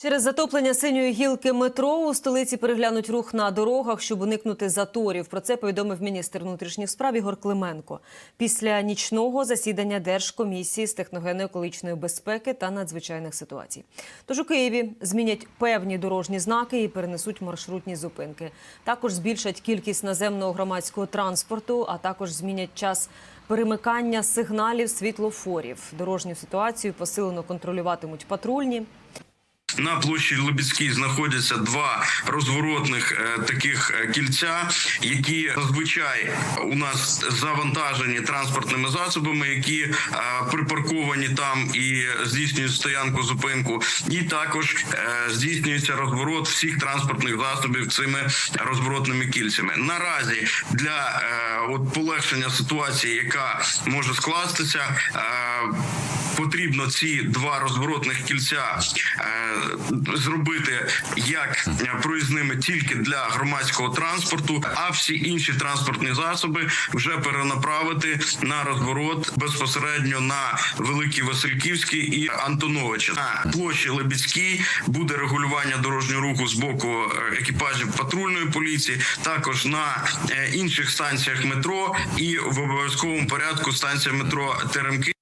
Через затоплення синьої гілки метро у столиці переглянуть рух на дорогах, щоб уникнути заторів. Про це повідомив міністр внутрішніх справ Ігор Клименко після нічного засідання Держкомісії з техногенно-екологічної безпеки та надзвичайних ситуацій. Тож у Києві змінять певні дорожні знаки і перенесуть маршрутні зупинки. Також збільшать кількість наземного громадського транспорту, а також змінять час перемикання сигналів світлофорів. Дорожню ситуацію посилено контролюватимуть патрульні. На площі Лебідській знаходяться два розворотних е, таких е, кільця, які зазвичай у нас завантажені транспортними засобами, які е, припарковані там і здійснюють стоянку зупинку, і також е, здійснюється розворот всіх транспортних засобів цими розворотними кільцями. Наразі для е, от полегшення ситуації, яка може скластися. е, Потрібно ці два розворотних кільця е, зробити як е, проїзними тільки для громадського транспорту, а всі інші транспортні засоби вже перенаправити на розворот безпосередньо на Великий Васильківський і Антоновича. На площі Лебідській буде регулювання дорожнього руху з боку е, екіпажів патрульної поліції, також на інших станціях метро і в обов'язковому порядку станція метро Теремки.